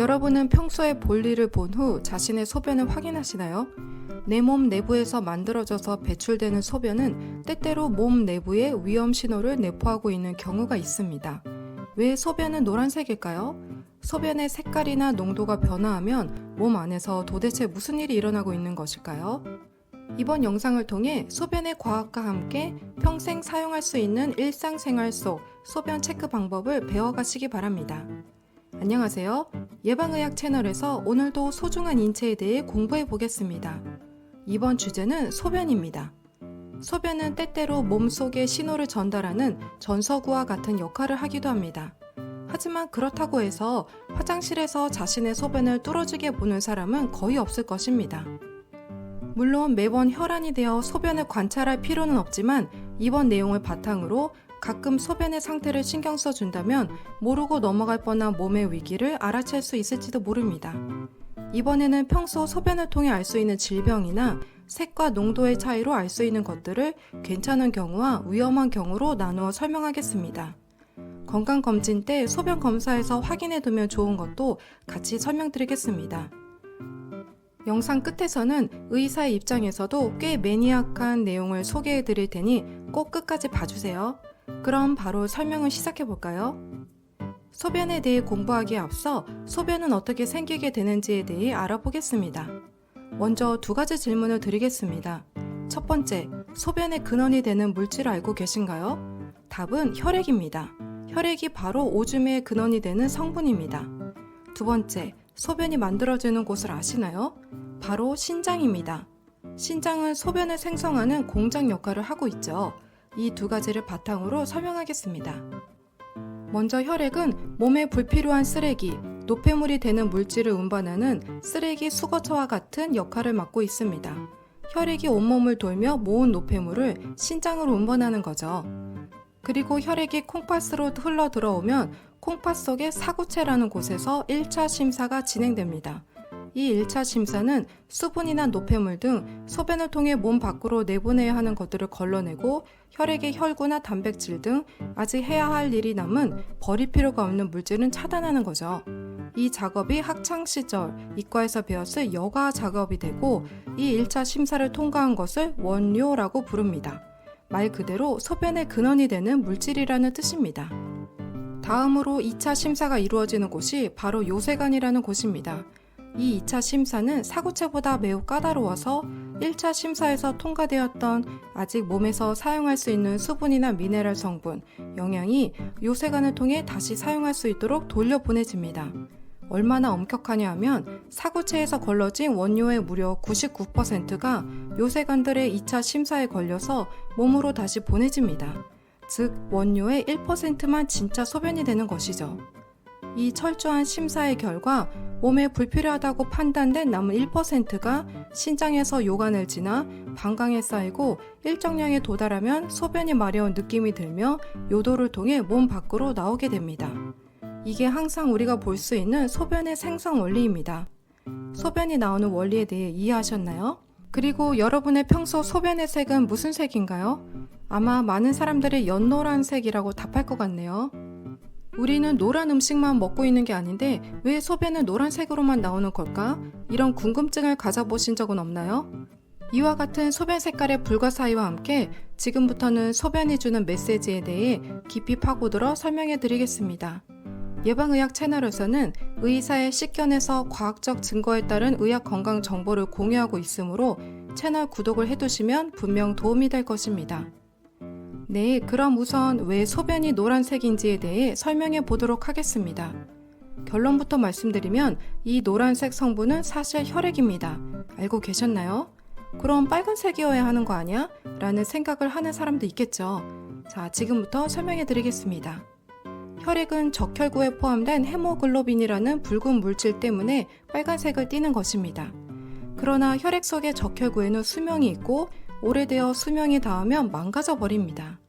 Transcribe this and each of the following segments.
여러분은 평소에 볼일을 본 후 자신의 소변을 확인하시나요? 내 몸 내부에서 만들어져서 배출되는 소변은 때때로 몸 내부에 위험 신호를 내포하고 있는 경우가 있습니다. 왜 소변은 노란색일까요? 소변의 색깔이나 농도가 변화하면 몸 안에서 도대체 무슨 일이 일어나고 있는 것일까요? 이번 영상을 통해 소변의 과학과 함께 평생 사용할 수 있는 일상생활 속 소변 체크 방법을 배워가시기 바랍니다. 안녕하세요. 예방의학 채널에서 오늘도 소중한 인체에 대해 공부해 보겠습니다. 이번 주제는 소변입니다. 소변은 때때로 몸 속에 신호를 전달하는 전서구와 같은 역할을 하기도 합니다. 하지만 그렇다고 해서 화장실에서 자신의 소변을 뚫어지게 보는 사람은 거의 없을 것입니다. 물론 매번 혈안이 되어 소변을 관찰할 필요는 없지만 이번 내용을 바탕으로 가끔 소변의 상태를 신경 써준다면 모르고 넘어갈 뻔한 몸의 위기를 알아챌 수 있을지도 모릅니다. 이번에는 평소 소변을 통해 알 수 있는 질병이나 색과 농도의 차이로 알 수 있는 것들을 괜찮은 경우와 위험한 경우로 나누어 설명하겠습니다. 건강검진 때 소변 검사에서 확인해 두면 좋은 것도 같이 설명드리겠습니다. 영상 끝에서는 의사의 입장에서도 꽤 매니악한 내용을 소개해 드릴 테니 꼭 끝까지 봐주세요. 그럼 바로 설명을 시작해 볼까요? 소변에 대해 공부하기에 앞서 소변은 어떻게 생기게 되는지에 대해 알아보겠습니다. 먼저 두 가지 질문을 드리겠습니다. 첫 번째, 소변의 근원이 되는 물질 알고 계신가요? 답은 혈액입니다. 혈액이 바로 오줌의 근원이 되는 성분입니다. 두 번째, 소변이 만들어지는 곳을 아시나요? 바로 신장입니다. 신장은 소변을 생성하는 공장 역할을 하고 있죠. 이 두 가지를 바탕으로 설명하겠습니다. 먼저 혈액은 몸에 불필요한 쓰레기, 노폐물이 되는 물질을 운반하는 쓰레기 수거처와 같은 역할을 맡고 있습니다. 혈액이 온몸을 돌며 모은 노폐물을 신장으로 운반하는 거죠. 그리고 혈액이 콩팥으로 흘러 들어오면 콩팥 속의 사구체라는 곳에서 1차 심사가 진행됩니다. 이 1차 심사는 수분이나 노폐물 등 소변을 통해 몸 밖으로 내보내야 하는 것들을 걸러내고 혈액의 혈구나 단백질 등 아직 해야 할 일이 남은 버릴 필요가 없는 물질은 차단하는 거죠. 이 작업이 학창 시절 이과에서 배웠을 여과 작업이 되고 이 1차 심사를 통과한 것을 원료라고 부릅니다. 말 그대로 소변의 근원이 되는 물질이라는 뜻입니다. 다음으로 2차 심사가 이루어지는 곳이 바로 요새관이라는 곳입니다. 이 2차 심사는 사구체보다 매우 까다로워서 1차 심사에서 통과되었던 아직 몸에서 사용할 수 있는 수분이나 미네랄 성분, 영양이 요새관을 통해 다시 사용할 수 있도록 돌려보내집니다. 얼마나 엄격하냐 하면 사구체에서 걸러진 원료의 무려 99%가 요새관들의 2차 심사에 걸려서 몸으로 다시 보내집니다. 즉, 원료의 1%만 진짜 소변이 되는 것이죠. 이 철저한 심사의 결과 몸에 불필요하다고 판단된 남은 1%가 신장에서 요관을 지나 방광에 쌓이고 일정량에 도달하면 소변이 마려운 느낌이 들며 요도를 통해 몸 밖으로 나오게 됩니다. 이게 항상 우리가 볼 수 있는 소변의 생성 원리입니다. 소변이 나오는 원리에 대해 이해하셨나요? 그리고 여러분의 평소 소변의 색은 무슨 색인가요? 아마 많은 사람들이 연노란 색이라고 답할 것 같네요. 우리는 노란 음식만 먹고 있는 게 아닌데 왜 소변은 노란색으로만 나오는 걸까? 이런 궁금증을 가져보신 적은 없나요? 이와 같은 소변 색깔의 불가사의와 함께 지금부터는 소변이 주는 메시지에 대해 깊이 파고들어 설명해 드리겠습니다. 예방의학 채널에서는 의사의 식견에서 과학적 증거에 따른 의학 건강 정보를 공유하고 있으므로 채널 구독을 해두시면 분명 도움이 될 것입니다. 네, 그럼 우선 왜 소변이 노란색인지에 대해 설명해 보도록 하겠습니다. 결론부터 말씀드리면 이 노란색 성분은 사실 혈액입니다. 알고 계셨나요? 그럼 빨간색이어야 하는 거 아니야? 라는 생각을 하는 사람도 있겠죠. 자, 지금부터 설명해 드리겠습니다. 혈액은 적혈구에 포함된 헤모글로빈이라는 붉은 물질 때문에 빨간색을 띠는 것입니다. 그러나 혈액 속의 적혈구에는 수명이 있고 오래되어 수명이 닿으면 망가져 버립니다.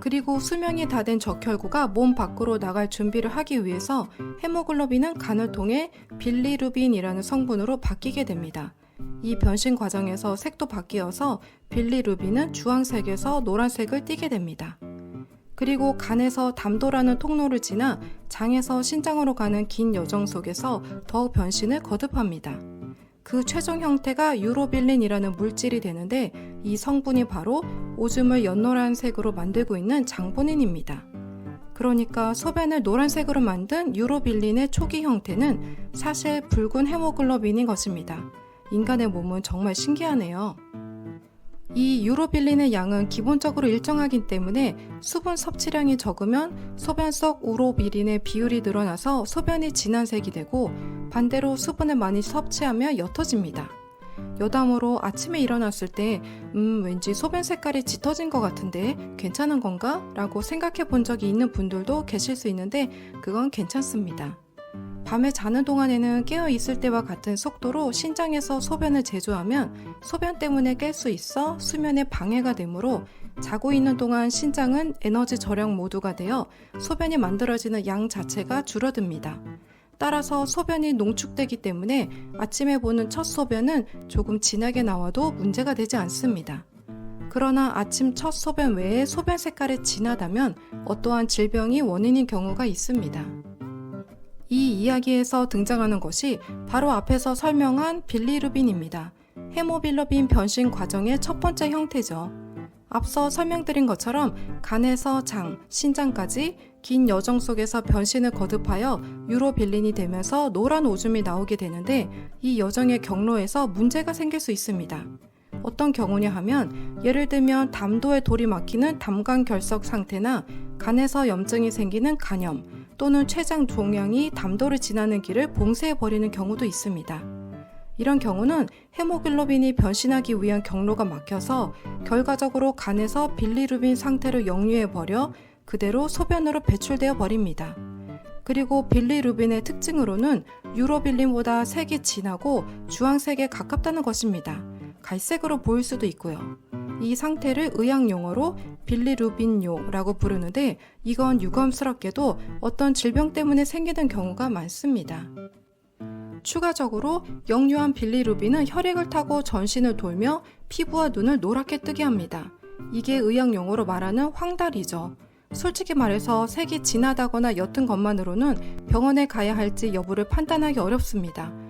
그리고 수명이 다 된 적혈구가 몸 밖으로 나갈 준비를 하기 위해서 헤모글로빈은 간을 통해 빌리루빈이라는 성분으로 바뀌게 됩니다. 이 변신 과정에서 색도 바뀌어서 빌리루빈은 주황색에서 노란색을 띠게 됩니다. 그리고 간에서 담도라는 통로를 지나 장에서 신장으로 가는 긴 여정 속에서 더욱 변신을 거듭합니다. 그 최종 형태가 유로빌린이라는 물질이 되는데 이 성분이 바로 오줌을 연노란 색으로 만들고 있는 장본인입니다. 그러니까 소변을 노란색으로 만든 유로빌린의 초기 형태는 사실 붉은 헤모글로빈인 것입니다. 인간의 몸은 정말 신기하네요. 이 유로빌린의 양은 기본적으로 일정하기 때문에 수분 섭취량이 적으면 소변 속 우로빌린의 비율이 늘어나서 소변이 진한 색이 되고 반대로 수분을 많이 섭취하면 옅어집니다. 여담으로 아침에 일어났을 때, 음, 왠지 소변 색깔이 짙어진 것 같은데 괜찮은 건가? 라고 생각해 본 적이 있는 분들도 계실 수 있는데 그건 괜찮습니다. 밤에 자는 동안에는 깨어 있을 때와 같은 속도로 신장에서 소변을 제조하면 소변 때문에 깰 수 있어 수면에 방해가 되므로 자고 있는 동안 신장은 에너지 절약 모드가 되어 소변이 만들어지는 양 자체가 줄어듭니다. 따라서 소변이 농축되기 때문에 아침에 보는 첫 소변은 조금 진하게 나와도 문제가 되지 않습니다. 그러나 아침 첫 소변 외에 소변 색깔이 진하다면 어떠한 질병이 원인인 경우가 있습니다. 이 이야기에서 등장하는 것이 바로 앞에서 설명한 빌리루빈입니다. 헤모빌러빈 변신 과정의 첫 번째 형태죠. 앞서 설명드린 것처럼 간에서 장, 신장까지 긴 여정 속에서 변신을 거듭하여 유로빌린이 되면서 노란 오줌이 나오게 되는데 이 여정의 경로에서 문제가 생길 수 있습니다. 어떤 경우냐 하면 예를 들면 담도에 돌이 막히는 담관 결석 상태나 간에서 염증이 생기는 간염 또는 췌장 종양이 담도를 지나는 길을 봉쇄해 버리는 경우도 있습니다. 이런 경우는 헤모글로빈이 변신하기 위한 경로가 막혀서 결과적으로 간에서 빌리루빈 상태로 역류해 버려 그대로 소변으로 배출되어 버립니다. 그리고 빌리루빈의 특징으로는 유로빌린보다 색이 진하고 주황색에 가깝다는 것입니다. 갈색으로 보일 수도 있고요. 이 상태를 의학 용어로 빌리루빈뇨라고 부르는데 이건 유감스럽게도 어떤 질병 때문에 생기는 경우가 많습니다. 추가적으로 역류한 빌리루빈은 혈액을 타고 전신을 돌며 피부와 눈을 노랗게 뜨게 합니다. 이게 의학 용어로 말하는 황달이죠. 솔직히 말해서 색이 진하다거나 옅은 것만으로는 병원에 가야 할지 여부를 판단하기 어렵습니다.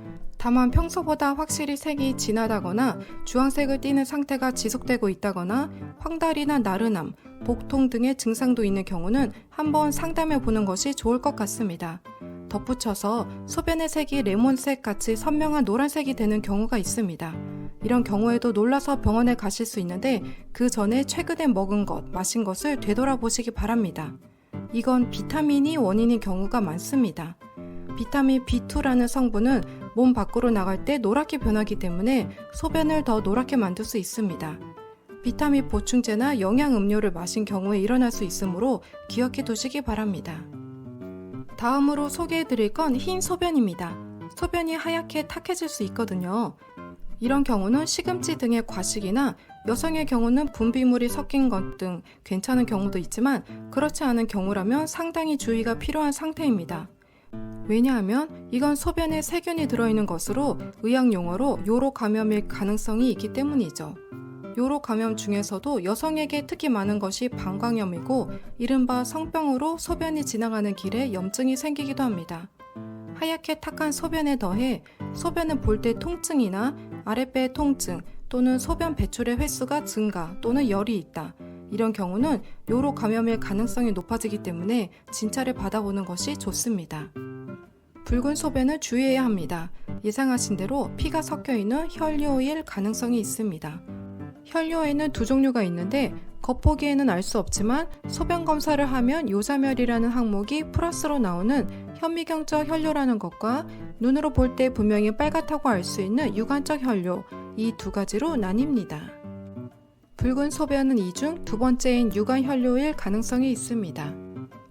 다만 평소보다 확실히 색이 진하다거나 주황색을 띠는 상태가 지속되고 있다거나 황달이나 나른함, 복통 등의 증상도 있는 경우는 한번 상담해 보는 것이 좋을 것 같습니다. 덧붙여서 소변의 색이 레몬색 같이 선명한 노란색이 되는 경우가 있습니다. 이런 경우에도 놀라서 병원에 가실 수 있는데 그 전에 최근에 먹은 것, 마신 것을 되돌아보시기 바랍니다. 이건 비타민이 원인인 경우가 많습니다. 비타민 B2라는 성분은 몸 밖으로 나갈 때 노랗게 변하기 때문에 소변을 더 노랗게 만들 수 있습니다. 비타민 보충제나 영양 음료를 마신 경우에 일어날 수 있으므로 기억해 두시기 바랍니다. 다음으로 소개해 드릴 건 흰 소변입니다. 소변이 하얗게 탁해질 수 있거든요. 이런 경우는 시금치 등의 과식이나 여성의 경우는 분비물이 섞인 것 등 괜찮은 경우도 있지만 그렇지 않은 경우라면 상당히 주의가 필요한 상태입니다. 왜냐하면 이건 소변에 세균이 들어있는 것으로 의학 용어로 요로 감염일 가능성이 있기 때문이죠. 요로 감염 중에서도 여성에게 특히 많은 것이 방광염이고 이른바 성병으로 소변이 지나가는 길에 염증이 생기기도 합니다. 하얗게 탁한 소변에 더해 소변을 볼 때 통증이나 아랫배 통증 또는 소변 배출의 횟수가 증가 또는 열이 있다. 이런 경우는 요로 감염일 가능성이 높아지기 때문에 진찰을 받아보는 것이 좋습니다. 붉은 소변을 주의해야 합니다. 예상하신 대로 피가 섞여 있는 혈뇨일 가능성이 있습니다. 혈뇨에는 두 종류가 있는데 겉보기에는 알 수 없지만 소변 검사를 하면 요자멸이라는 항목이 플러스로 나오는 현미경적 혈뇨라는 것과 눈으로 볼 때 분명히 빨갛다고 알 수 있는 유관적 혈뇨 이 두 가지로 나뉩니다. 붉은 소변은 이 중 두 번째인 유관 혈뇨일 가능성이 있습니다.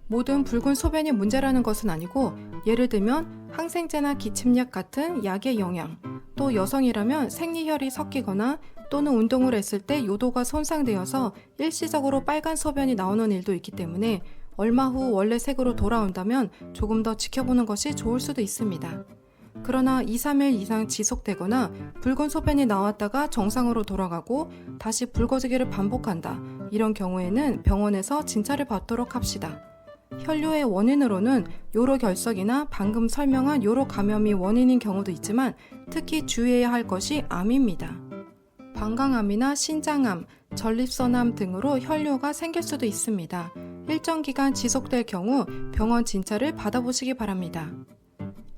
모든 붉은 소변이 문제라는 것은 아니고 예를 들면 항생제나 기침약 같은 약의 영향, 또 여성이라면 생리혈이 섞이거나 또는 운동을 했을 때 요도가 손상되어서 일시적으로 빨간 소변이 나오는 일도 있기 때문에 얼마 후 원래 색으로 돌아온다면 조금 더 지켜보는 것이 좋을 수도 있습니다. 그러나 2, 3일 이상 지속되거나 붉은 소변이 나왔다가 정상으로 돌아가고 다시 붉어지기를 반복한다. 이런 경우에는 병원에서 진찰을 받도록 합시다. 혈뇨의 원인으로는 요로 결석이나 방금 설명한 요로 감염이 원인인 경우도 있지만 특히 주의해야 할 것이 암입니다. 방광암이나 신장암, 전립선암 등으로 혈뇨가 생길 수도 있습니다. 일정 기간 지속될 경우 병원 진찰을 받아보시기 바랍니다.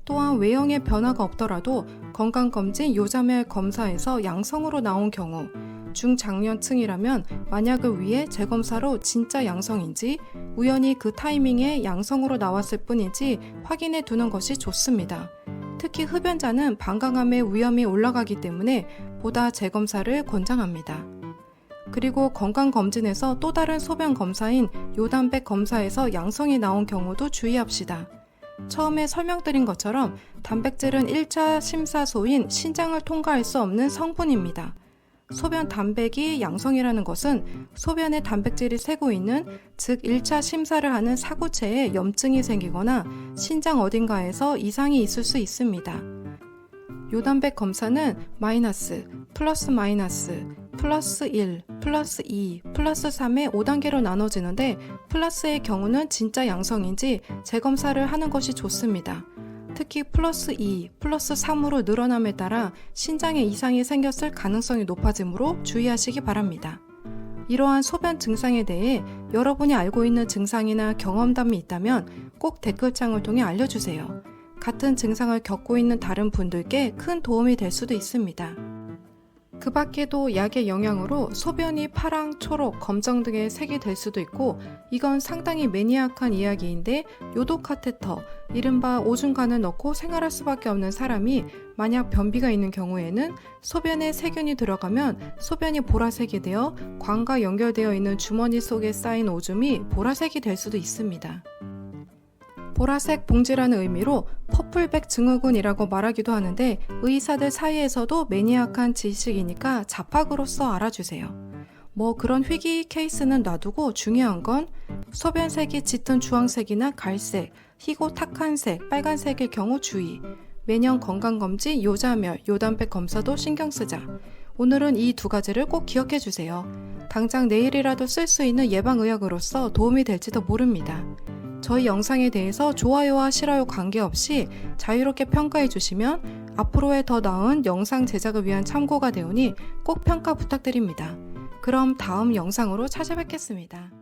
또한 외형에 변화가 없더라도 건강검진 요자멸 검사에서 양성으로 나온 경우 중장년층이라면 만약을 위해 재검사로 진짜 양성인지 우연히 그 타이밍에 양성으로 나왔을 뿐인지 확인해 두는 것이 좋습니다. 특히 흡연자는 방광암의 위험이 올라가기 때문에 보다 재검사를 권장합니다. 그리고 건강검진에서 또 다른 소변 검사인 요단백 검사에서 양성이 나온 경우도 주의합시다. 처음에 설명드린 것처럼 단백질은 1차 심사소인 신장을 통과할 수 없는 성분입니다. 소변 단백이 양성이라는 것은 소변에 단백질이 새고 있는 즉 1차 심사를 하는 사구체에 염증이 생기거나 신장 어딘가에서 이상이 있을 수 있습니다. 요단백 검사는 마이너스, 플러스 마이너스, 플러스 1, 플러스 2, 플러스 3의 5단계로 나눠지는데 플러스의 경우는 진짜 양성인지 재검사를 하는 것이 좋습니다. 특히 플러스 2, 플러스 3으로 늘어남에 따라 신장에 이상이 생겼을 가능성이 높아지므로 주의하시기 바랍니다. 이러한 소변 증상에 대해 여러분이 알고 있는 증상이나 경험담이 있다면 꼭 댓글창을 통해 알려주세요. 같은 증상을 겪고 있는 다른 분들께 큰 도움이 될 수도 있습니다. 그 밖에도 약의 영향으로 소변이 파랑, 초록, 검정 등의 색이 될 수도 있고 이건 상당히 매니악한 이야기인데 요독 카테터, 이른바 오줌간을 넣고 생활할 수밖에 없는 사람이 만약 변비가 있는 경우에는 소변에 세균이 들어가면 소변이 보라색이 되어 관과 연결되어 있는 주머니 속에 쌓인 오줌이 보라색이 될 수도 있습니다. 보라색 봉지라는 의미로 퍼플백 증후군이라고 말하기도 하는데 의사들 사이에서도 매니악한 지식이니까 자팍으로서 알아주세요. 뭐 그런 희귀 케이스는 놔두고 중요한 건 소변색이 짙은 주황색이나 갈색, 희고 탁한색, 빨간색일 경우 주의. 매년 건강검진, 요자멸, 요단백 검사도 신경 쓰자. 오늘은 이 두 가지를 꼭 기억해 주세요. 당장 내일이라도 쓸 수 있는 예방의학으로서 도움이 될지도 모릅니다. 저희 영상에 대해서 좋아요와 싫어요 관계없이 자유롭게 평가해 주시면 앞으로의 더 나은 영상 제작을 위한 참고가 되오니 꼭 평가 부탁드립니다. 그럼 다음 영상으로 찾아뵙겠습니다.